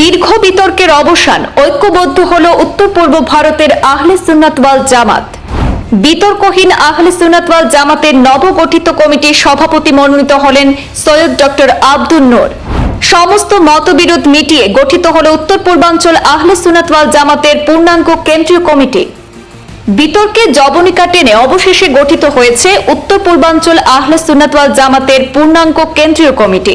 দীর্ঘ বিতর্কের অবসান ঐক্যবদ্ধ হল উত্তর পূর্ব ভারতের আহলে সুন্নাত ওয়াল জামাত। বিতর্কহীন আহলে সুন্নাত ওয়াল জামাতের নবগঠিত কমিটির সভাপতি মনোনীত হলেন সৈয়দ ডক্টর আব্দুল নূর। সমস্ত মতবিরোধ মিটিয়ে গঠিত হল উত্তর পূর্বাঞ্চল আহলে সুন্নাত ওয়াল জামাতের পূর্ণাঙ্গ কেন্দ্রীয় কমিটি। বিতর্কে জবনিকা টেনে অবশেষে গঠিত হয়েছে উত্তর পূর্বাঞ্চল আহলে সুনাতওয়াল জামাতের পূর্ণাঙ্গ কেন্দ্রীয় কমিটি।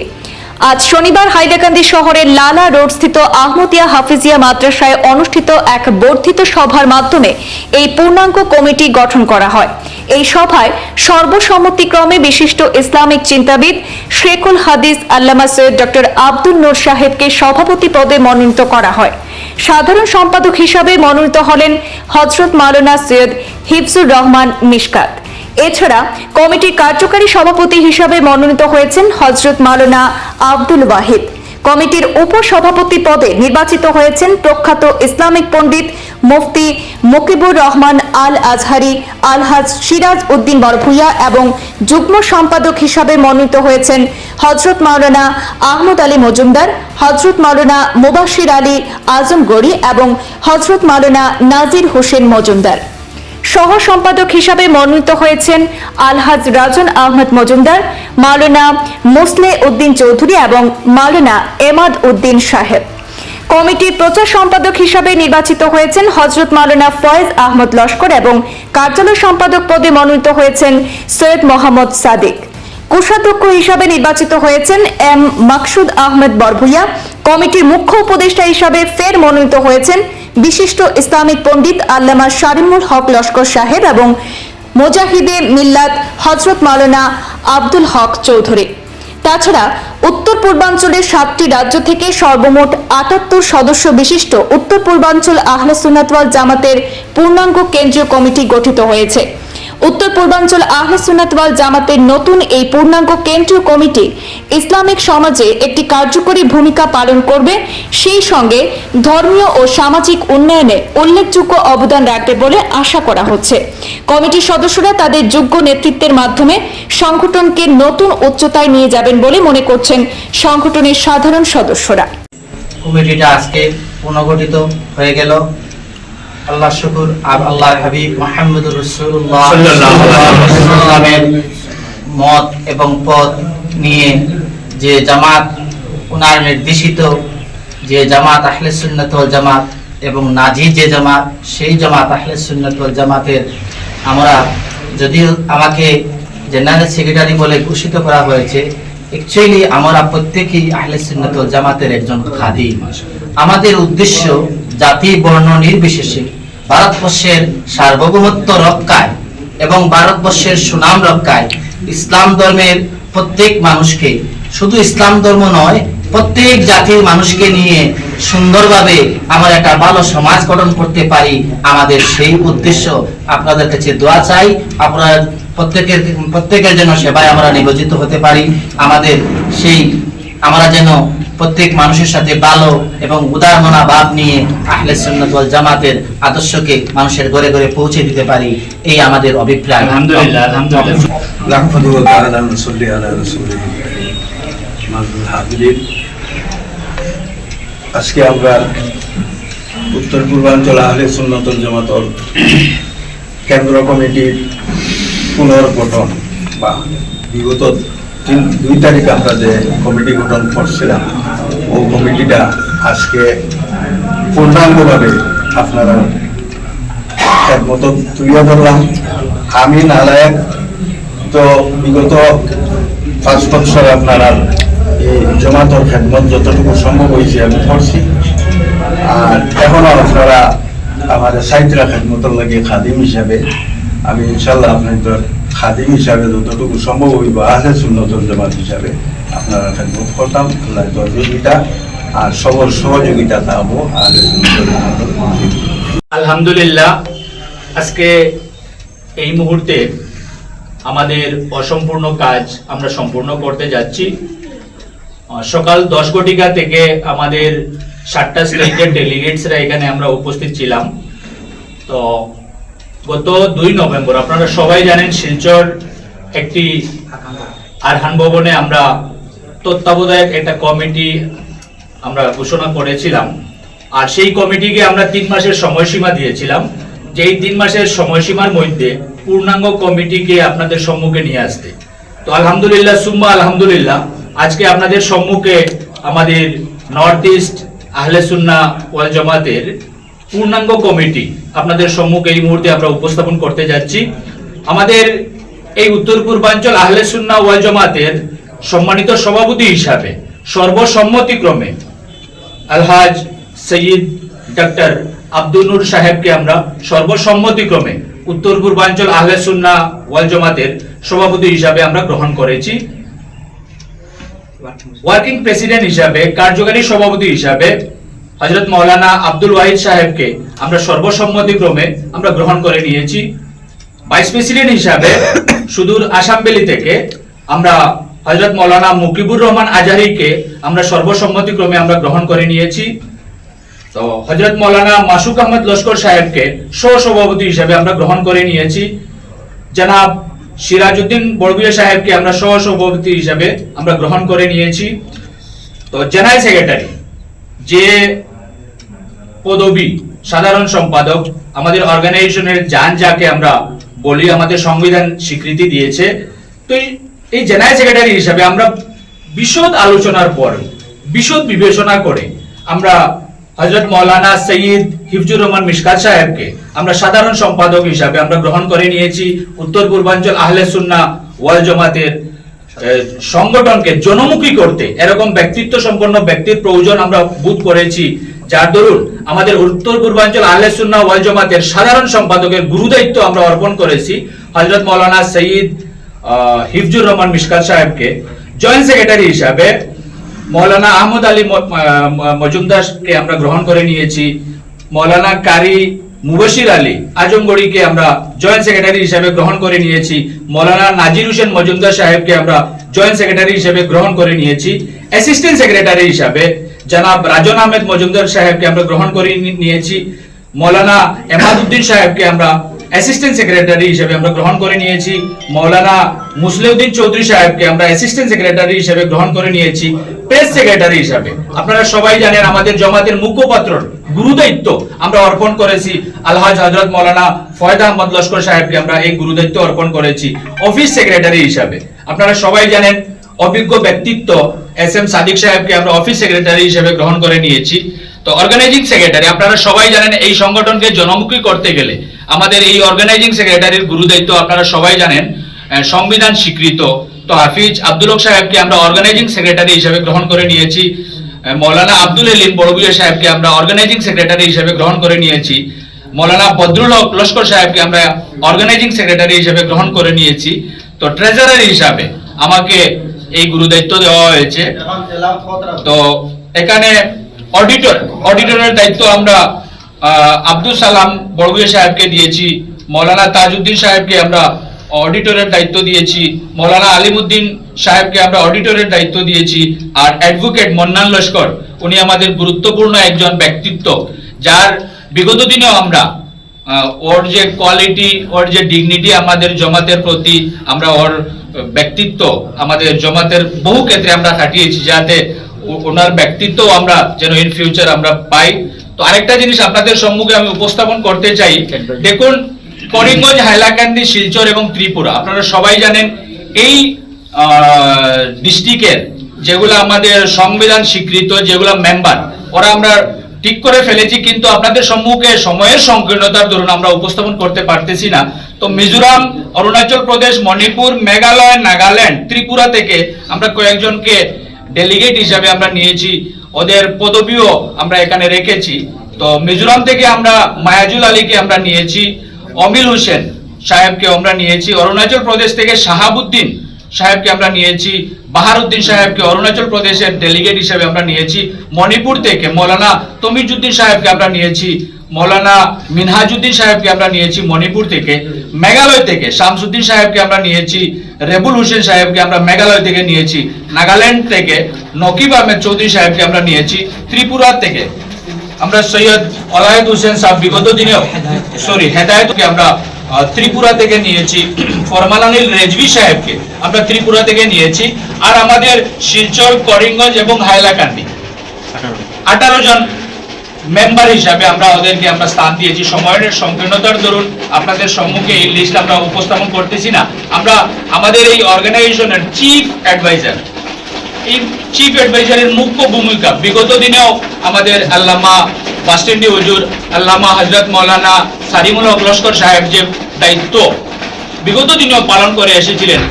আজ শনিবার হাইলাকান্দি শহরের লালা রোড স্থিত আহমদিয়া হাফিজিয়া মাদ্রাসায় অনুষ্ঠিত এক বর্ধিত সভার মাধ্যমে এই পূর্ণাঙ্গ কমিটি গঠন করা হয়। এই সভায় সর্বসম্মতিক্রমে বিশিষ্ট ইসলামিক চিন্তাবিদ শেখুল হাদিস আল্লামা সৈয়দ ডক্টর আব্দুল নূর সাহেবকে সভাপতি পদে মনোনীত করা হয়। সাধারণ সম্পাদক হিসাবে মনোনীত হলেন হজরত মাওলানা সৈয়দ হিফজুর রহমান মিশকাত। এছাড়া কমিটির কার্যকারী সভাপতি হিসাবে মনোনীত হয়েছেন হজরত মাওলানা আব্দুল ওয়াহিদ। কমিটির উপসভাপতি পদে নির্বাচিত হয়েছেন প্রখ্যাত ইসলামিক পণ্ডিত মুফতি মুকিবুর রহমান আল আজহারি আলহাজ সিরাজ উদ্দিন বরভুইয়া এবং যুগ্ম সম্পাদক হিসাবে মনোনীত হয়েছেন হজরত মাওলানা আহমদ আলী মজুমদার, হজরত মাওলানা মুবাশির আলী আজম আজমগড়ি এবং হজরত মাওলানা নাজির হোসেন মজুমদার। সহ সম্পাদক হিসাবে মনোনীত হয়েছেন আলহাজ রাজন আহমদ মজুমদার, মাওলানা মোসলে উদ্দিন চৌধুরী এবং মাওলানা এমাদ উদ্দিন সাহেব। কমিটির প্রচার সম্পাদক হিসাবে নির্বাচিত হয়েছেন হজরত মাওলানা ফয়েজ আহমদ লস্কর এবং কার্যালয় সম্পাদক পদে মনোনীত হয়েছেন সৈয়দ মোহাম্মদ সাদিক। কোষাধ্যক্ষ হিসাবে নির্বাচিত হয়েছেন এম মাকসুদ আহমেদ বরভুইয়া। কমিটির মুখ্য উপদেষ্টা হিসাবে ফের মনোনীত হয়েছেন বিশিষ্ট ইসলামিক পণ্ডিত আল্লামা শারিমুল হক লস্কর সাহেব এবং মোজাহিদে মিল্লাত হজরত মাওলানা আব্দুল হক চৌধুরী। তাছাড়া উত্তর পূর্বাঞ্চলের সাতটি রাজ্য থেকে সর্বমোট আটাত্তর সদস্য বিশিষ্ট উত্তর পূর্বাঞ্চল আহলে সুনাতওয়াল জামাতের পূর্ণাঙ্গ কেন্দ্রীয় কমিটি গঠিত হয়েছে। উত্তর পূর্বাঞ্চল আহলে সুন্নাতওয়াল জামাতের নতুন এই পূর্ণাঙ্গ কেন্দ্রীয় কমিটি ইসলামিক সমাজে একটি কার্যকরী ভূমিকা পালন করবে। সেই সঙ্গে ধর্মীয় ও সামাজিক উন্নয়নে উল্লেখযোগ্য অবদান রাখবে বলে আশা করা হচ্ছে। কমিটির সদস্যরা তাদের যোগ্য নেতৃত্বের মাধ্যমে সংগঠনকে নতুন উচ্চতায় নিয়ে যাবেন বলে মনে করছেন সংগঠনের সাধারণ সদস্যরা। কমিটিটা আজকে পুনর্গঠিত হয়ে গেল। আল্লাহ শুকুর। আর আল্লাহ হাবিব মোহাম্মদ রসুল্লাহ সাল্লামের মত এবং পথ নিয়ে যে জামাত উনার নির্দেশিত যে জামাত আহলে সুন্নত জামাত এবং নাজি যে জামাত সেই জামাত আহলে সুন্নত জামাতের আমরা যদিও আমাকে জেনারেল সেক্রেটারি বলে ঘোষিত করা হয়েছে অ্যাকচুয়ালি আমরা প্রত্যেকেই আহলে সুন্নত জামাতের একজন খাদিম। আমাদের উদ্দেশ্য জাতি, বর্ণ নির্বিশেষে ভারতবর্ষের সার্বভৌমত্ব রক্ষায় এবং ভারতবর্ষের সুনাম রক্ষায় ইসলাম ধর্মের প্রত্যেক মানুষকে, শুধু ইসলাম ধর্ম নয়, প্রত্যেক জাতির মানুষকে নিয়ে সুন্দরভাবে আমরা একটা ভালো সমাজ গঠন করতে পারি আমাদের সেই উদ্দেশ্য। আপনাদের কাছে দোয়া চাই, আপনারা প্রত্যেকের প্রত্যেকের যেন সেবায় আমরা নিয়োজিত হতে পারি, আমাদের সেই আমরা যেন প্রত্যেক মানুষের সাথে ভালো এবং উদার মনা ভাব নিয়ে আহলে সুন্নত ওয়াল জামাতের আদর্শকে মানুষের ঘরে ঘরে পৌঁছে দিতে পারি এই আমাদের অভিপ্রায়। আলহামদুলিল্লাহ আজকে আমরা উত্তর পূর্বাঞ্চল আহলে সুন্নতল জামাতল কেন্দ্র কমিটির পুনর্গঠন বা বিগত তিন, দুই তারিখ আমরা যে কমিটি গঠন করছিলাম, ও কমিটিটা আজকে পূর্ণাঙ্গভাবে আপনারা মতো তুলিয়া ধরলাম। আমি নালায়ক, তো বিগত পাঁচ বছর আপনারা এই জমাতর খেদমত যতটুকু সম্ভব হয়েছে আমি করছি। আর এখনও আপনারা আমাদের সাহিত্যরা খেদমতর লাগে খাদিম হিসাবে আমি ইনশাল্লাহ আপনাদের খাদিম হিসাবে যতটুকু সম্ভব হইব আছে সুন্নতর জমাত হিসাবে আপনারা খেদমত করতাম। আল্লাহ সহযোগিতা আর সবর সহযোগিতা থাকব আর। আলহামদুলিল্লাহ, আজকে এই মুহূর্তে আমাদের অসম্পূর্ণ কাজ আমরা সম্পূর্ণ করতে যাচ্ছি। সকাল দশ কোটিকা থেকে আমাদের সাতটা স্টেটের ডেলিগেটসরা এখানে আমরা উপস্থিত ছিলাম। তো গত দুই নভেম্বর, আপনারা সবাই জানেন শিলচর একটি আরহান ভবনে আমরা তত্ত্বাবধায়ক একটা কমিটি আমরা ঘোষণা করেছিলাম। আর সেই কমিটিকে আমরা তিন মাসের সময়সীমা দিয়েছিলাম। যে এই তিন মাসের সময়সীমার মধ্যে পূর্ণাঙ্গ কমিটিকে আপনাদের সম্মুখে নিয়ে আসতে। তো আলহামদুলিল্লাহ, সুম্মা আলহামদুলিল্লাহ, আজকে আপনাদের সম্মুখে আমাদের নর্থ ইস্ট আহলে সুন্না ওয়াল জামাতের পূর্ণাঙ্গ কমিটি। আপনাদের সম্মুখে এই মুহূর্তে আমরা উপস্থাপন করতে যাচ্ছি। আমাদের এই উত্তর পূর্বাঞ্চল আহলে সুন্না ওয়াল জমাতের সম্মানিত সভাপতি হিসাবে সর্বসম্মতিক্রমে আলহাজ সৈয়দ ডক্টর আব্দুল নূর সাহেবকে আমরা সর্বসম্মতিক্রমে উত্তর পূর্বাঞ্চল আহলে সুন্না ওয়াল জমাতের সভাপতি হিসাবে আমরা গ্রহণ করেছি। ওয়ার্কিং প্রেসিডেন্ট হিসাবে কার্যকারী সভাপতি হিসাবে হজরত মৌলানা আব্দুল ওয়াহিদ সাহেবকে আমরা সর্বসম্মতিক্রমে আমরা গ্রহণ করে নিয়েছি। ভাইস প্রেসিডেন্ট হিসাবে সুদূর আসাম ভ্যালি থেকে আমরা হজরত মৌলানা মুকিবুর রহমান আজারিকে আমরা সর্বসম্মতিক্রমে আমরা গ্রহণ করে নিয়েছি। তো হজরত মৌলানা মাসুক আহমদ লস্কর সাহেবকে সহ-সভাপতি হিসাবে আমরা গ্রহণ করে নিয়েছি। জনাব সিরাজউদ্দিন বড়গুয়া সাহেবকে আমরা সহ-সভাপতি হিসাবে আমরা গ্রহণ করে নিয়েছি। তো জেনারেল সেক্রেটারি যে পদবি সাধারণ সম্পাদক আমাদের অর্গানাইজেশনের যান যাকে আমরা বলি, আমাদের সংবিধান স্বীকৃতি দিয়েছে। তো এই- জেনারেল সেক্রেটারি হিসাবে আমরা বিশদ আলোচনার পর, বিশদ বিবেচনা করে আমরা হজরত মৌলানা সৈয়দ হিফজুর রহমান মিশকাত সাহেবকে আমরা সাধারণ সম্পাদক হিসাবে আমরা গ্রহণ করে নিয়েছি। উত্তর পূর্বাঞ্চল আহলে সুন্না ওয়াল জমাতের সংগঠনকে জনমুখী করতে এরকম ব্যক্তিত্ব সম্পন্ন ব্যক্তির প্রয়োজন আমরা বোধ করেছি। যার দরুন আমাদের উত্তর পূর্বাঞ্চল আহলে সুন্নাহ ওয়াল জামাতের সাধারণ সম্পাদকের গুরুদায়িত্ব আমরা অর্পণ করেছি, হযরত মৌলানা সঈদ হিফজুর রহমান মিশকাত সাহেবকে। জয়েন্ট সেক্রেটারি হিসাবে মৌলানা আহমদ আলী মজুমদারকে আমরা গ্রহণ করে নিয়েছি। মৌলানা কারি মুবশির আলী আজমগড়িকে আমরা জয়েন্ট সেক্রেটারি হিসেবে গ্রহণ করে নিয়েছি, মৌলানা নাজির হোসেন মজুমদার সাহেবকে আমরা জয়েন্ট সেক্রেটারি হিসেবে গ্রহণ করে নিয়েছি অ্যাসিস্ট্যান্ট সেক্রেটারি হিসাবে জনাব রাজন আহমেদ মজুমদার সাহেবকে আমরা গ্রহণ করে নিয়েছি, মৌলানা এমাদুদ্দিন সাহেবকে আমরা অ্যাসিস্ট্যান্ট সেক্রেটারি হিসেবে আমরা গ্রহণ করে নিয়েছি। মৌলানা মুসলিউদ্দিন চৌধুরী সাহেবকে আমরা অ্যাসিস্ট্যান্ট সেক্রেটারি হিসেবে গ্রহণ করে নিয়েছি। প্রেস সেক্রেটারি হিসাবে। আপনারা সবাই জানেন আমাদের জমাতের মুখপাত্র, গুরুদায়িত্ব আমরা অর্পণ করেছি। আলহাজ হজরত মৌলানা ফয়দ আহমদ লস্কর সাহেবকে আমরা এই গুরুদায়িত্ব অর্পণ করেছি। অফিস সেক্রেটারি হিসাবে। আপনারা সবাই জানেন, অভিজ্ঞ ব্যক্তিত্ব এস এম সাদিক সাহেবকে আমরা অফিস সেক্রেটারি হিসেবে গ্রহণ করে নিয়েছি। তো অর্গানাইজিং সেক্রেটারি আপনারা সবাই জানেন এই সংগঠনকে জনমুখী করতে গেলে আমাদের এই অর্গানাইজিং সেক্রেটারির গুরুদায়িত্ব আপনারা সবাই জানেন সংবিধান স্বীকৃত। তো হাফিজ আব্দুল হক সাহেবকে আমরা অর্গানাইজিং সেক্রেটারি হিসেবে গ্রহণ করে নিয়েছি মৌলানা আব্দুল এলিম বড়গুয়া সাহেবকে আমরা অর্গানাইজিং সেক্রেটারি হিসেবে গ্রহণ করে নিয়েছি মৌলানা বদরুল হক লস্কর সাহেবকে আমরা অর্গানাইজিং সেক্রেটারি হিসেবে গ্রহণ করে নিয়েছি। তো ট্রেজারার হিসাবে আমাকে এই গুরুদায়িত্ব দেওয়া হয়েছে। তো এখানে অডিটর অডিটরের দায়িত্ব আমরা আব্দুল সালাম বড়গুয়া সাহেবকে দিয়েছি, মৌলানা তাজউদ্দিন সাহেবকে আমরা অডিটরের দায়িত্ব দিয়েছি, মৌলানা আলিমুদ্দিন সাহেবকে আমরা অডিটরের দায়িত্ব দিয়েছি, আর অ্যাডভোকেট মন্নান লস্কর, উনি আমাদের গুরুত্বপূর্ণ একজন ব্যক্তিত্ব, যার বিগত দিনেও আমরা ওর যে কোয়ালিটি ওর যে ডিগনিটি আমাদের জমাতের প্রতি আমরা ওর ব্যক্তিত্ব আমাদের জমাতের বহু ক্ষেত্রে আমরা খাটিয়েছি, যাতে ওনার ব্যক্তিত্ব আমরা যেন ইন ফিউচার আমরা পাই। তো আরেকটা জিনিস আপনাদের সম্মুখে আমি উপস্থাপন করতে চাই। দেখুন করিমগঞ্জ হাইলাকান্দি শিলচর এবং ত্রিপুরা আপনারা সবাই জানেন এই ডিস্ট্রিক্টের যেগুলো আমাদের সংবিধান স্বীকৃত যেগুলো মেম্বার ওরা আমরা ঠিক করে ফেলেছি কিন্তু আপনাদের সম্মুখে সময়ের সংকীর্ণতার ধরুন আমরা উপস্থাপন করতে পারতেছি না। তো মিজোরাম অরুণাচল প্রদেশ মণিপুর মেঘালয় নাগাল্যান্ড ত্রিপুরা থেকে আমরা কয়েকজনকে ডেলিগেট হিসাবে আমরা নিয়েছি, ওদের পদবিও আমরা এখানে রেখেছি। তো মিজোরাম থেকে আমরা মায়াজুল আলীকে আমরা নিয়েছি, অমিল হোসেন সাহেবকে আমরা নিয়েছি, অরুণাচল প্রদেশ থেকে শাহাবুদ্দিন সাহেবকে আমরা নিয়েছি, বাহারুদ্দিন সাহেবকে অরুণাচল প্রদেশের ডেলিগেট হিসেবে আমরা নিয়েছি, মণিপুর থেকে মৌলানা তমিজুদ্দিন সাহেবকে আমরা নিয়েছি, মৌলানা মিনহাজুদ্দিন সাহেবকে আমরা নিয়েছি মণিপুর থেকে। মেঘালয় থেকে শামসুদ্দিন সাহেবকে আমরা নিয়েছি, রেবুল হোসেন সাহেবকে আমরা মেঘালয় থেকে নিয়েছি, নাগাল্যান্ড থেকে নকিব আহমেদ চৌধুরী সাহেবকে আমরা নিয়েছি, ত্রিপুরা থেকে আমরা সৈয়দ অলায়দ হোসেন সাহেব বিগত দিনেও সরি হেদায়তকে আমরা ত্রিপুরা থেকে নিয়েছি, ফরমালানিল রেজভি সাহেবকে আমরা ত্রিপুরা থেকে নিয়েছি, আর আমাদের শিলচর, করিমগঞ্জ এবং হাইলাকান্দি। আঠারো জন মেম্বার হিসাবে আমরা ওদেরকে আমরা স্থান দিয়েছি। সময়ের সংকীর্ণতার দরুন আপনাদের সম্মুখে এই লিস্ট আমরা উপস্থাপন করতেছি না। আমরা আমাদের এই অর্গানাইজেশনের চিফ অ্যাডভাইজার এই চিফ অ্যাডভাইজারের মুখ্য ভূমিকা বিগত দিনেও আমাদের আল্লামা বাসস্ট্যান্ডি হুজুর, আল্লামা হজরত মৌলানা সারিমুল লস্কর সাহেব যে দায়িত্ব বিগত দিনেও পালন করে এসেছিলেন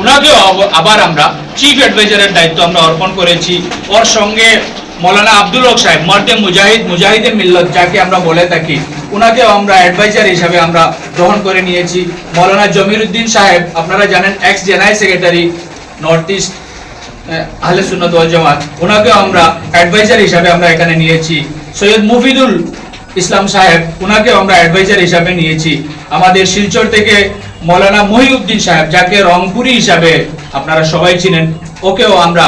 ওনাকেও আবার আমরা চিফ অ্যাডভাইজারের দায়িত্ব আমরা অর্পণ করেছি। ওর সঙ্গে মৌলানা আব্দুল হক সাহেব, মর্দে মুজাহিদ, মুজাহিদে মিল্লত, যাকে আমরা বলে থাকি ওনাকেও আমরা অ্যাডভাইজার হিসাবে আমরা গ্রহণ করে নিয়েছি। মৌলানা জমির উদ্দিন সাহেব, আপনারা জানেন ex general secretary north east Ahle Sunnat Wal জামাত ওনাকেও আমরা অ্যাডভাইজার হিসাবে আমরা এখানে নিয়েছি। সৈয়দ মুফিদুল ইসলাম সাহেব ওনাকেও আমরা অ্যাডভাইজার হিসাবে নিয়েছি। আমাদের শিলচর থেকে মৌলানা মহিউদ্দিন সাহেব, যাকে রংপুরি হিসাবে আপনারা সবাই চিনেন, ওকেও আমরা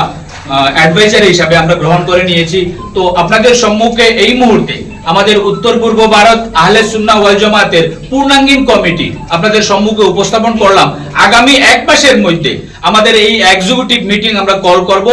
অ্যাডভাইজার হিসাবে আমরা গ্রহণ করে নিয়েছি। তো আপনাদের সম্মুখে এই মুহূর্তে আমাদের উত্তর পূর্ব ভারত আহলে সুন্না ওয়াল জামাতের পূর্ণাঙ্গীন কমিটি আপনাদের সম্মুখে উপস্থাপন করলাম। আগামী এক মাসের মধ্যে আমাদের এই এক্সিকিউটিভ মিটিং আমরা কল করব।